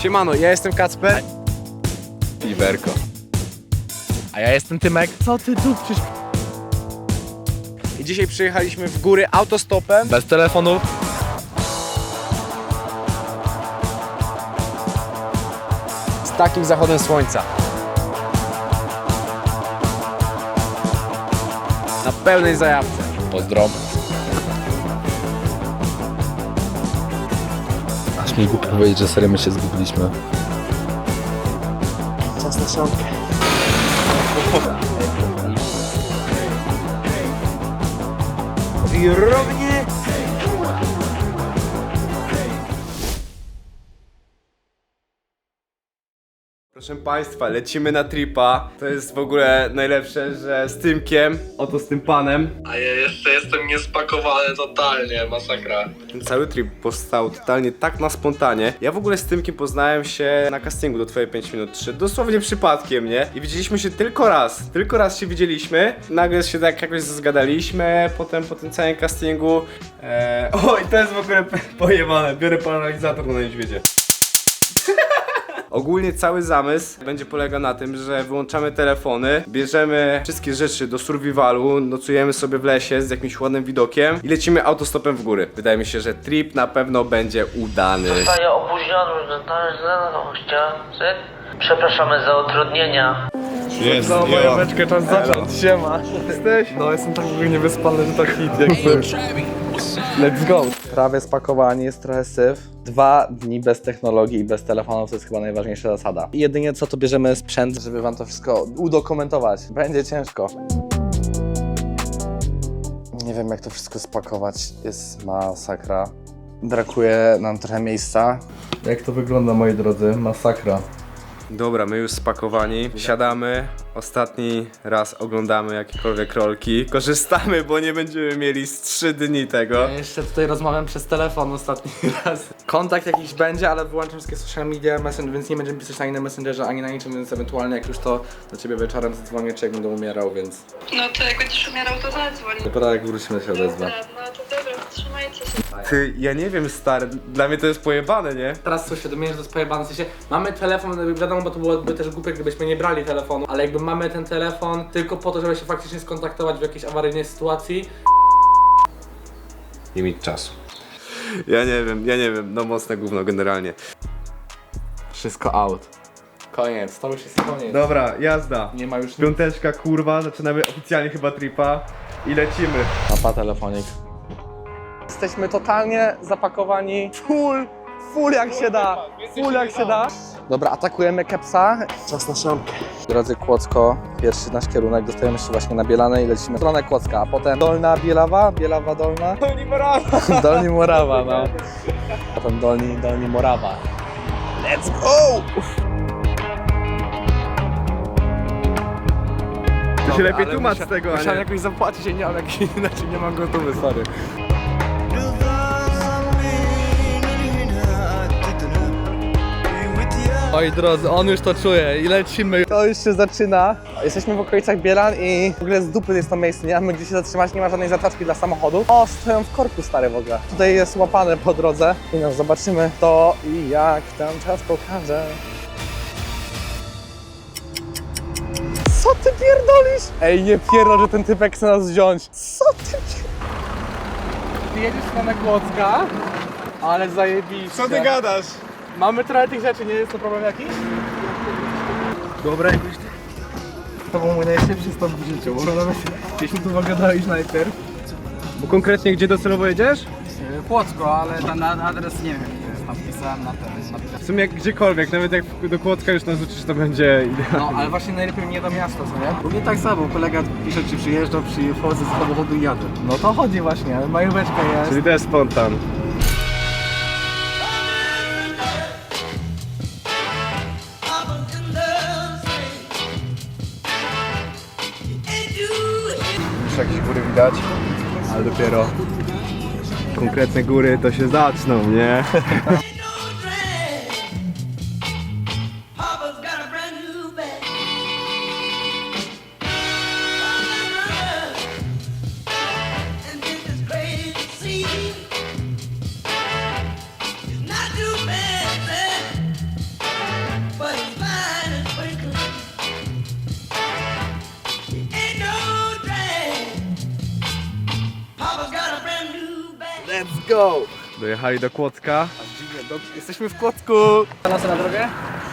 Siemano, ja jestem Kacper. Iwerko. A ja jestem Tymek. Co ty dupczysz? I dzisiaj przyjechaliśmy w góry autostopem. Bez telefonu. z takim zachodem słońca. Na pełnej zajawce. Pozdro. Mi głupio powiedzieć, że serio my się zgubiliśmy. Czas na szankę. Wirownie. Proszę Państwa, lecimy na tripa. To jest w ogóle najlepsze, że z Tymkiem, oto z tym panem, A ja jeszcze jestem niespakowany totalnie, masakra. Ten cały trip powstał totalnie tak na spontanie. Ja w ogóle z Tymkiem poznałem się na castingu do Twoje 5 minut 3, dosłownie przypadkiem, nie? I widzieliśmy się tylko raz, tylko raz się widzieliśmy, nagle się tak jakoś zgadaliśmy, potem po tym całym castingu... Eee... Oj, to jest w ogóle pojebane, biorę paralizator na niedźwiedzie. Ogólnie cały zamysł będzie polegał na tym, że wyłączamy telefony, bierzemy wszystkie rzeczy do survivalu, nocujemy sobie w lesie z jakimś ładnym widokiem i lecimy autostopem w góry. Wydaje mi się, że trip na pewno będzie udany. Zostaje opóźniony na gościa. Przepraszamy za utrudnienia. No, moja beczka czas zacząć. Siema. Jesteś? No, jestem tak w ogóle niewyspany, że to hit jakby. Let's go. Prawie spakowani, jest trochę syf. Dwa dni bez technologii i bez telefonów to jest chyba najważniejsza zasada. Jedynie co to bierzemy sprzęt, żeby wam to wszystko udokumentować. Będzie ciężko. Nie wiem jak to wszystko spakować, jest masakra. Brakuje nam trochę miejsca. Jak to wygląda moi drodzy? Masakra. Dobra, my już spakowani, siadamy, ostatni raz oglądamy jakiekolwiek rolki, korzystamy, bo nie będziemy mieli z 3 dni tego. Ja jeszcze tutaj rozmawiam przez telefon ostatni raz. Kontakt jakiś będzie, ale wyłączam wszystkie social media, messenger, więc nie będziemy pisać na innym messengerze ani na niczym, więc ewentualnie jak już to do ciebie wieczorem zadzwonię, czy jak będę umierał, więc No to jak będziesz umierał, to zadzwoń. dopiero jak wrócimy się odezwę. Dobra, no to dobra. Ty, ja nie wiem stary, dla mnie to jest pojebane, nie? Teraz sobie uświadomiłem, że to jest pojebane, w sensie mamy telefon, wiadomo, bo to byłoby też głupie, gdybyśmy nie brali telefonu, ale jakby mamy ten telefon tylko po to, żeby się faktycznie skontaktować w jakiejś awaryjnej sytuacji, Nie mieć czasu. Ja nie wiem, ja nie wiem, no mocne gówno generalnie. wszystko out. Koniec, to już jest koniec. Dobra, jazda. Nie ma już nic. Piąteczka, kurwa, zaczynamy oficjalnie chyba tripa i lecimy. Papa telefonik. Jesteśmy totalnie zapakowani full, full jak się da, full jak się da. Dobra, atakujemy kepsa. Czas na szamkę. Drodzy Kłodzko, pierwszy nasz kierunek dostajemy się właśnie na Bielane i lecimy w stronę Kłodzka, a potem Dolna Bielawa, Bielawa Dolna. Dolni Morawa. Dolni Morawa, no. Potem Dolni, Dolni Morawa. Let's go! To się lepiej tłumacz z tego, a Musiałem nie. jakoś zapłacić, nie mam jakiś, inaczej nie mam gotowy, sorry. Oj drodzy, on już to czuje i lecimy. To już się zaczyna. Jesteśmy w okolicach Bielan i w ogóle z dupy jest to miejsce, nie mamy gdzie się zatrzymać, nie ma żadnej zataczki dla samochodu. O, stoją w korku stary w ogóle. Tutaj jest łapane po drodze i no zobaczymy to i jak tam czas pokaże. Co ty pierdolisz? Ej, nie pierdol, że ten typek chce nas wziąć. Co ty pierdolisz? Ty jedziesz w stronę Kłodzka, ale zajebiście. Co ty gadasz? Mamy trochę tych rzeczy, nie jest to problem jakiś? Dobra, jakoś... To był mój najszybszy stop w życiu, bo nawet gdzieś mi tu pogadałeś najpierw. Bo konkretnie gdzie docelowo jedziesz? Płocko, ale ten adres nie wiem, jest tam wpisałem na ten. Na... W sumie gdziekolwiek, nawet jak do Kłodzka już nas uczysz, to będzie idealnie. No, ale właśnie najlepiej nie do miasta, co nie? Równie tak samo, kolega pisze czy przyjeżdża, przy wchodzę z samochodu i jadę. No to chodzi właśnie, majóweczka jest. Czyli to jest spontan. Dopiero konkretne góry to się zaczną, nie? go! Dojechali do Kłodzka. Jesteśmy w Kłodzku! Lasy na drogę?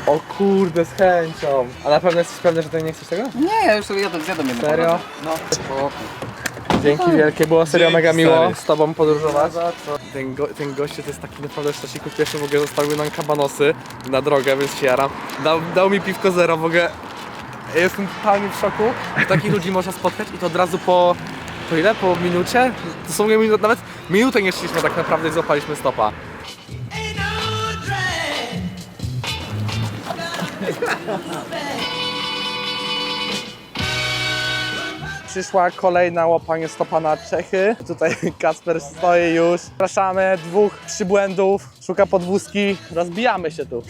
O kurde, z chęcią. A na pewno jesteś pewny, że ty nie chcesz tego? Nie, już sobie jadę, zjadę jedno. Serio? No. Dzięki wielkie, było serio mega miło z tobą podróżować. Ten, go, ten goście to jest taki naprawdę szczęśliwy, pierwszy w ogóle zostawił nam kabanosy na drogę, więc się jaram. Dał, dał mi piwko zero, w ogóle ja jestem totalnie w szoku, takich ludzi można spotkać i to od razu po, po ile? Po minucie? To są minut, nawet minutę nie szliśmy tak naprawdę złapaliśmy stopa. Przyszła kolejna łapanie stopa na Czechy. Tutaj Kasper stoi już. Zapraszamy, dwóch przybłędów, szuka podwózki, rozbijamy się tu.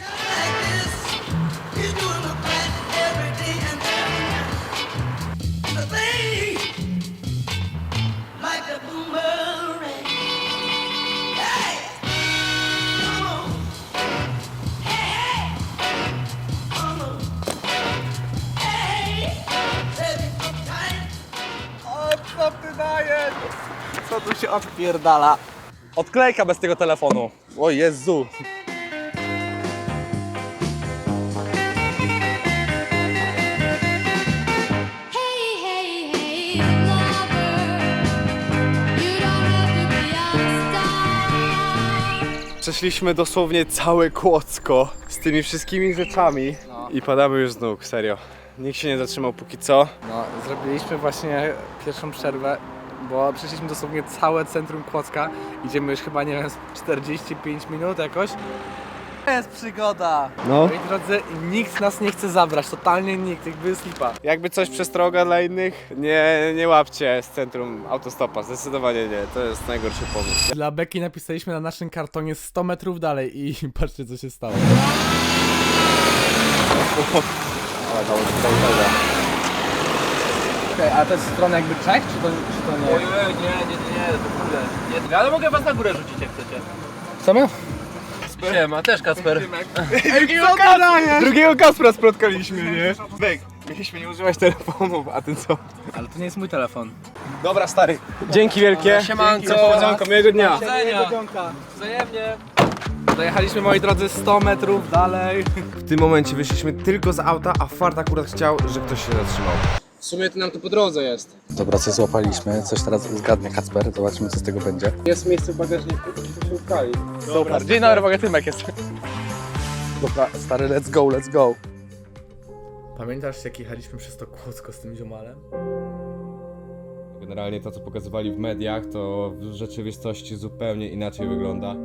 Się odpierdala? Odklejka bez tego telefonu. O Jezu. Przeszliśmy dosłownie całe Kłodzko z tymi wszystkimi rzeczami i padamy już z nóg, serio. Nikt się nie zatrzymał póki co. No, zrobiliśmy właśnie pierwszą przerwę, bo przeszliśmy dosłownie całe centrum Kłodzka. Idziemy już chyba, nie wiem, z 45 minut jakoś. To jest przygoda! No. Moi drodzy, nikt nas nie chce zabrać, totalnie nikt, jakby slipa. Jakby coś przestroga dla innych, nie, nie łapcie z centrum autostopa, zdecydowanie nie, to jest najgorszy pomysł. Dla Beki napisaliśmy na naszym kartonie 100 metrów dalej i patrzcie co się stało. Okej, a to jest strona jakby Czech, czy to, czy to nie? Nie, nie, nie, nie, to kurde. Nie, ale mogę was na górę rzucić jak chcecie. Co my? Siema, też Kasper. Drugiego, Kas- drugiego Kaspra spotkaliśmy, nie? Bek, mieliśmy nie używać telefonów, a ty co? Ale to nie jest mój telefon. Dobra, stary. Dzięki wielkie. Siemanko. Powodzonko, miłego dnia. Powodzenia. Wzajemnie. Dojechaliśmy moi drodzy 100 metrów dalej. W tym momencie wyszliśmy tylko z auta, a fart akurat chciał, że ktoś się zatrzymał. W sumie to nam to po drodze jest. Dobra, coś złapaliśmy, coś teraz zgadnie Kacper, zobaczymy co z tego będzie. Jest miejsce w bagażniku, to się ukali. Super. Dzień dobry, mogę Tymek jest. Dobra, stary, let's go, let's go. Pamiętasz jak jechaliśmy przez to Kłodzko z tym ziomalem? Generalnie to, co pokazywali w mediach, to w rzeczywistości zupełnie inaczej wygląda.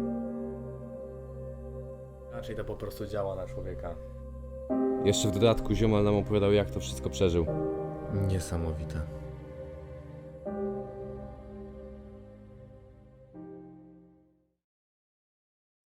Raczej to po prostu działa na człowieka. Jeszcze w dodatku ziomal nam opowiadał, jak to wszystko przeżył. Niesamowite.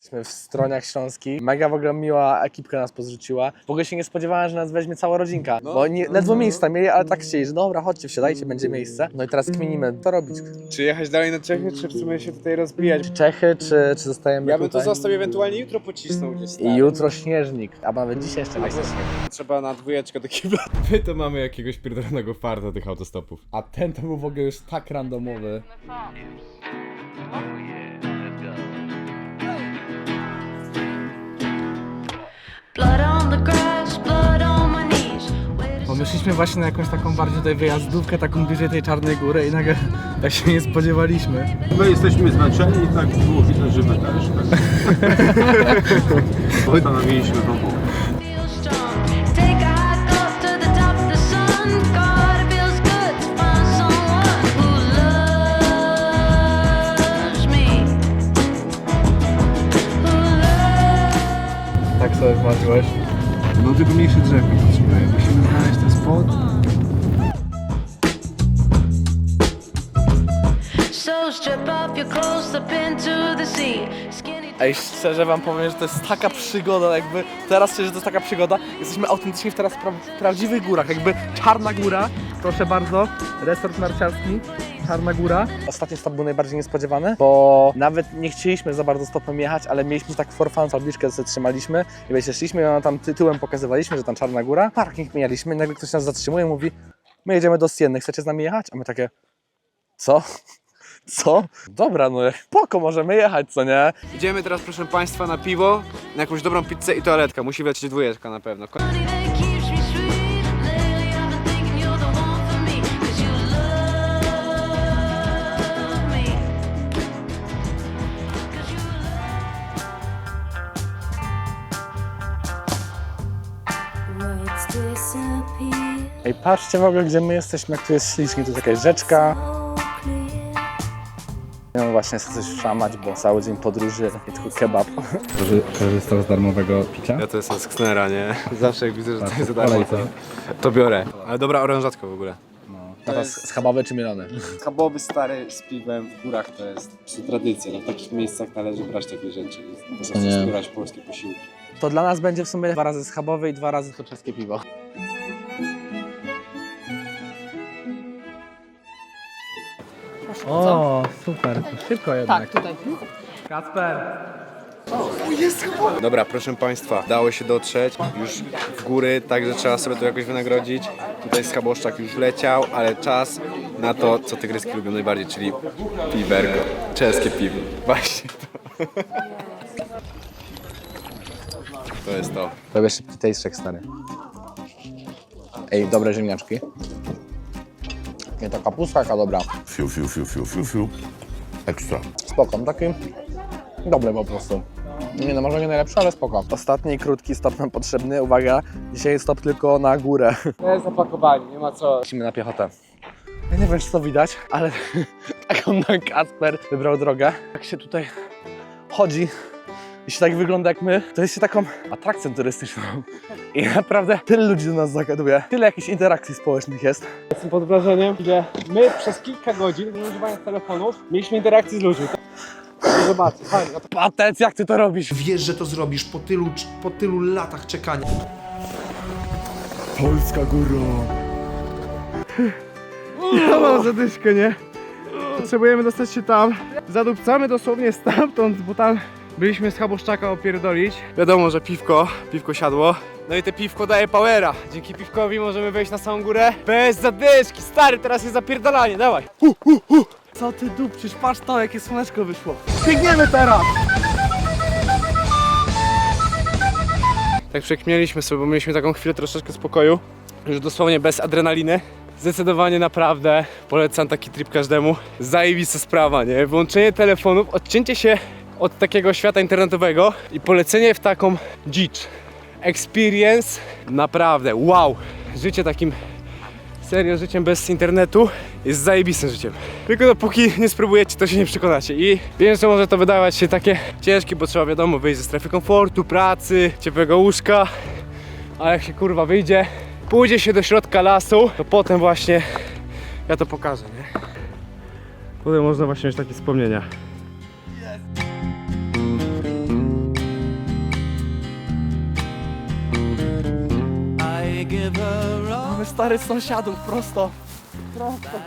Jesteśmy w Stroniach Śląskich. Mega w ogóle miła ekipka nas pozrzuciła. W ogóle się nie spodziewałem, że nas weźmie cała rodzinka. Bo nie, ledwo miejsca mieli, ale tak chcieli, że dobra, chodźcie, wsiadajcie, będzie miejsce. No i teraz kminimy, co robić. Czy jechać dalej na Czechy, czy w sumie się tutaj rozbijać? Czy Czechy, czy, czy zostajemy Ja bym to tutaj? został ewentualnie jutro pocisnął gdzieś stary. I jutro śnieżnik, a nawet dzisiaj jeszcze będzie śnieg. Trzeba na dwójeczkę do kibla. My to mamy jakiegoś pierdolonego farta tych autostopów. A ten to był w ogóle już tak randomowy. Pomyśleliśmy właśnie na jakąś taką bardziej tutaj wyjazdówkę, taką bliżej tej Czarnej Góry i nagle tak się nie spodziewaliśmy. My jesteśmy zmęczeni i tak było widać, że my też. Tak. Postanowiliśmy. Feel sobie zmarzyłeś. No tylko mniejsze drzewko potrzebuję. Musimy znaleźć ten spot. So strip off your clothes, up into the sea. Skinny Ej, szczerze wam powiem, że to jest taka przygoda, jakby teraz szczerze, że to jest taka przygoda. Jesteśmy autentycznie w teraz pra w prawdziwych górach, jakby Czarna Góra, proszę bardzo, resort narciarski, Czarna Góra. Ostatni stop był najbardziej niespodziewany, bo nawet nie chcieliśmy za bardzo stopem jechać, ale mieliśmy tak for fun, tabliczkę zatrzymaliśmy i wiecie, szliśmy i ona tam tytułem pokazywaliśmy, że tam Czarna Góra. Parking mieliśmy i nagle ktoś nas zatrzymuje i mówi, my jedziemy do Sienny, chcecie z nami jechać? A my takie, co? Co? Dobra, no spoko, możemy jechać, co nie? Idziemy teraz, proszę Państwa, na piwo, na jakąś dobrą pizzę i toaletkę. Musi wlecieć dwójeczka na pewno. Ko- patrzcie w ogóle, gdzie my jesteśmy, jak tu jest ślicznie, tu jest jakaś rzeczka. No właśnie, chcę coś szamać, bo cały dzień podróży i tylko kebab. Korzystał z darmowego picia? Ja to jestem z Knera, nie? Zawsze jak widzę, że to jest za darmo, to, to biorę. Ale dobra orężatka w ogóle. Teraz schabowe czy mielone? Schabowy stary z piwem w górach to jest tradycja. No, w takich miejscach należy brać takie rzeczy. Można Nie. wspierać polskie posiłki. To dla nas będzie w sumie dwa razy schabowe i dwa razy to czeskie piwo. O, super, szybko jednak. Tak, tutaj. Kacper. Dobra, proszę Państwa, dało się dotrzeć już w góry, także trzeba sobie to jakoś wynagrodzić. Tutaj schaboszczak już leciał, ale czas na to, co tygryski lubią najbardziej, czyli piwerko. Czeskie piwo. Właśnie to. To jest to. Robię szybki check, stary. Ej, dobre ziemniaczki. Nie, ta kapustka jaka dobra. Fiu, fiu, fiu, fiu, fiu, fiu. Ekstra. Spoko, taki dobry po prostu. Nie no, może nie najlepszy, ale spoko. Ostatni krótki stop nam potrzebny. Uwaga, dzisiaj stop tylko na górę. To jest zapakowanie, nie ma co. Lecimy na piechotę. Ja nie wiem, czy to widać, ale taką na Kasper wybrał drogę. Jak się tutaj chodzi i się tak wygląda jak my, to jest się taką atrakcją turystyczną. I naprawdę tyle ludzi do nas zagaduje, tyle jakichś interakcji społecznych jest. Jestem pod wrażeniem, że my przez kilka godzin, nie używając telefonów, mieliśmy interakcję z ludźmi. Zobaczcie, fajnie. Patec, jak ty to robisz? Wiesz, że to zrobisz po tylu, po tylu latach czekania. Ja mam zadyszkę, nie? Potrzebujemy dostać się tam. Zadupcamy dosłownie stamtąd, bo tam byliśmy z Chaboszczaka opierdolić. Wiadomo, że piwko, piwko siadło. No i te piwko daje powera. Dzięki piwkowi możemy wejść na samą górę bez zadyszki. Stary, teraz jest zapierdalanie, dawaj. Co ty dupczysz? Patrz to, jakie słoneczko wyszło. Biegniemy teraz! Tak przekmieliśmy sobie, bo mieliśmy taką chwilę troszeczkę spokoju. Już dosłownie bez adrenaliny. Zdecydowanie naprawdę polecam taki trip każdemu. Zajebista sprawa, nie? Wyłączenie telefonów, odcięcie się od takiego świata internetowego i polecenie w taką dzicz. Experience naprawdę, wow! Życie takim serio życiem bez internetu jest zajebistym życiem. Tylko dopóki nie spróbujecie, to się nie przekonacie. I wiem, że może to wydawać się takie ciężkie, bo trzeba wiadomo wyjść ze strefy komfortu, pracy, ciepłego łóżka. A jak się kurwa wyjdzie, pójdzie się do środka lasu, to potem właśnie ja to pokażę, nie? Potem można właśnie mieć takie wspomnienia. Mamy stary sąsiadów, prosto. Prosto.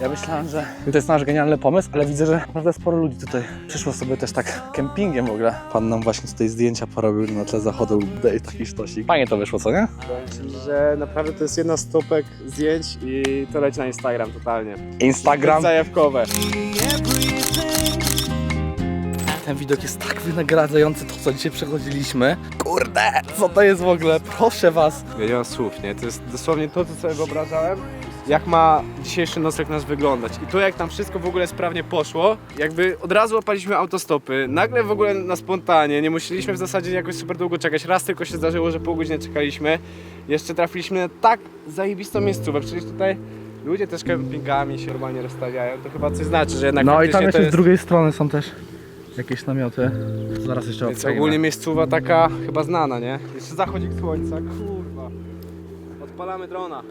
Ja myślałem, że to jest nasz genialny pomysł, ale widzę, że naprawdę sporo ludzi tutaj przyszło sobie też tak kempingiem w ogóle. Pan nam właśnie tutaj zdjęcia porobił na tle zachodu, daje taki sztosik. Fajnie to wyszło, co nie? Że naprawdę to jest jedna z topek zdjęć i to leci na Instagram totalnie. Instagram. Zajawkowe. Ten widok jest tak wynagradzający to, co dzisiaj przechodziliśmy. Kurde, co to jest w ogóle? Proszę was. Ja nie mam słów, nie? To jest dosłownie to, co sobie wyobrażałem, jak ma dzisiejszy nocleg nas wyglądać. I to, jak tam wszystko w ogóle sprawnie poszło, jakby od razu łapaliśmy autostopy, nagle w ogóle na spontanie, nie musieliśmy w zasadzie jakoś super długo czekać. Raz tylko się zdarzyło, że pół godziny czekaliśmy. Jeszcze trafiliśmy na tak zajebistą miejscówkę, przecież tutaj ludzie też kempingami się normalnie rozstawiają. To chyba coś znaczy, że jednak No i faktycznie tam jeszcze to z jest... drugiej strony są też jakieś namioty. Zaraz jeszcze Więc ogólnie miejscowa taka chyba znana, nie? Jeszcze zachodzik słońca, kurwa. Odpalamy drona.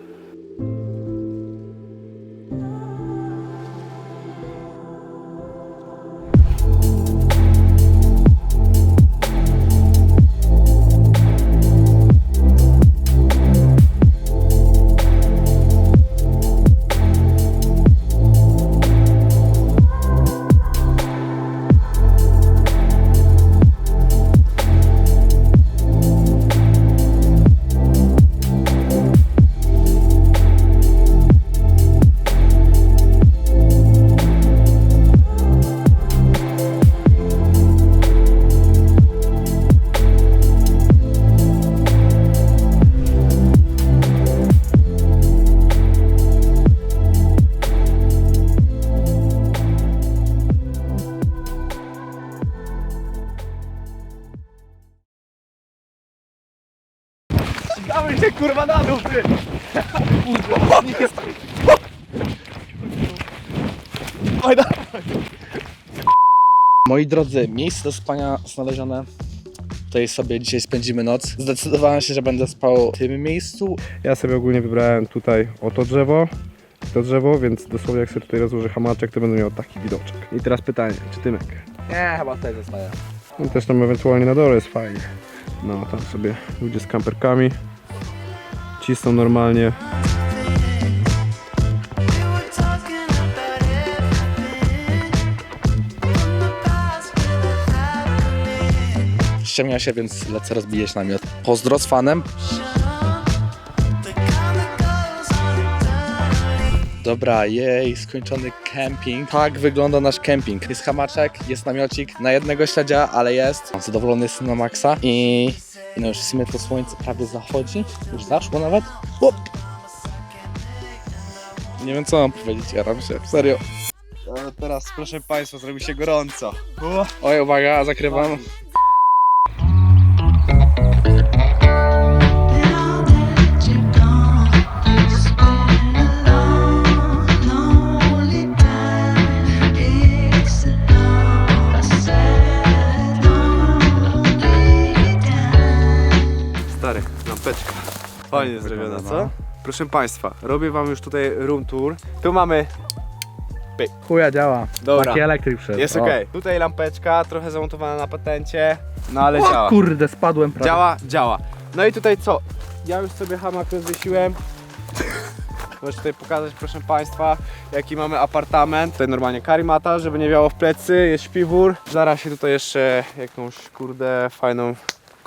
Moi drodzy, miejsce do spania znalezione. Tutaj sobie dzisiaj spędzimy noc. Zdecydowałem się, że będę spał w tym miejscu. Ja sobie ogólnie wybrałem tutaj oto drzewo, to drzewo, więc dosłownie jak sobie tutaj rozłożę hamaczek, to będę miał taki widoczek. I teraz pytanie, czy Tymek? Nie, chyba tutaj zostaję. No też tam ewentualnie na dole jest fajnie. No, tam sobie ludzie z kamperkami cisną normalnie. Ściemnia się, więc lecę rozbijać namiot. Pozdro z fanem. Dobra, jej, skończony camping. Tak wygląda nasz camping. Jest hamaczek, jest namiocik na jednego śledzia, ale jest. Zadowolony jestem na maksa i i no już w sumie to słońce prawie zachodzi. Już zaszło nawet. Nie wiem co mam powiedzieć, jaram się, serio. Ale teraz, proszę Państwa, zrobi się gorąco. Oj, uwaga, zakrywam. Fajnie zrobiona, co? Proszę Państwa, robię Wam już tutaj room tour. Tu mamy, Chuja działa. dobra, Taki elektryk wszedł. jest O. okej. Tutaj lampeczka, trochę zamontowana na patencie, no ale O działa. kurde, spadłem prawie. Działa, działa. No i tutaj co? Ja już sobie hamak rozwiesiłem. Możesz tutaj pokazać, proszę Państwa, jaki mamy apartament. Tutaj normalnie karimata, żeby nie wiało w plecy, jest śpiwór. Zaraz się tutaj jeszcze jakąś, kurde, fajną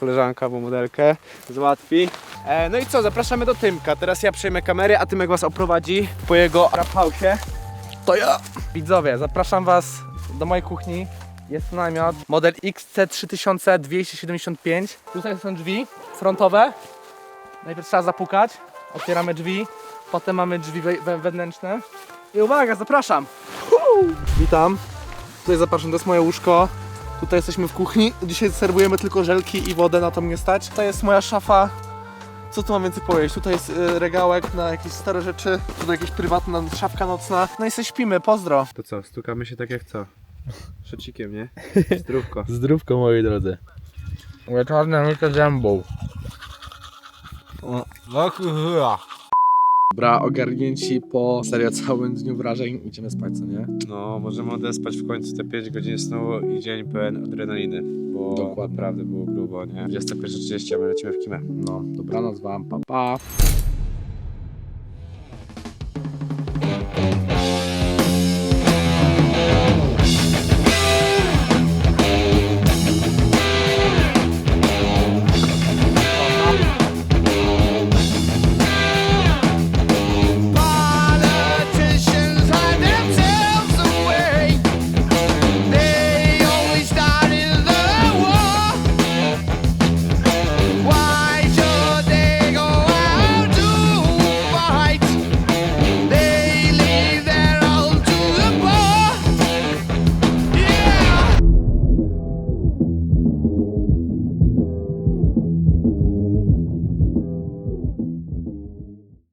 koleżanka, bo modelkę załatwi. E, no i co, zapraszamy do Tymka. Teraz ja przejmę kamery, a Tymek Was oprowadzi po jego rap house'ie. To ja. Widzowie, zapraszam Was do mojej kuchni. Jest namiot, model XC3275. Tutaj są drzwi frontowe. Najpierw trzeba zapukać. Otwieramy drzwi. Potem mamy drzwi we- we- wewnętrzne. I uwaga, zapraszam. Witam. Tutaj zapraszam, to jest moje łóżko. Tutaj jesteśmy w kuchni. Dzisiaj serwujemy tylko żelki i wodę, na to mnie stać. Tutaj jest moja szafa. Co tu mam więcej powiedzieć? Tutaj jest y, regałek na jakieś stare rzeczy. Tutaj jakieś prywatna szafka nocna. No i sobie śpimy, pozdro. To co, stukamy się tak jak co? Szocikiem, nie? Zdrówko. Zdrówko moi drodzy. Wieczorna myka zębą. No kurwa. Dobra, ogarnięci po serio całym dniu wrażeń. Idziemy spać, co nie? No, możemy odespać w końcu te 5 godzin snu i dzień pełen adrenaliny, bo Dokładnie. naprawdę było grubo, nie? 21.30, a my lecimy w kimę. No, dobranoc wam, pa pa.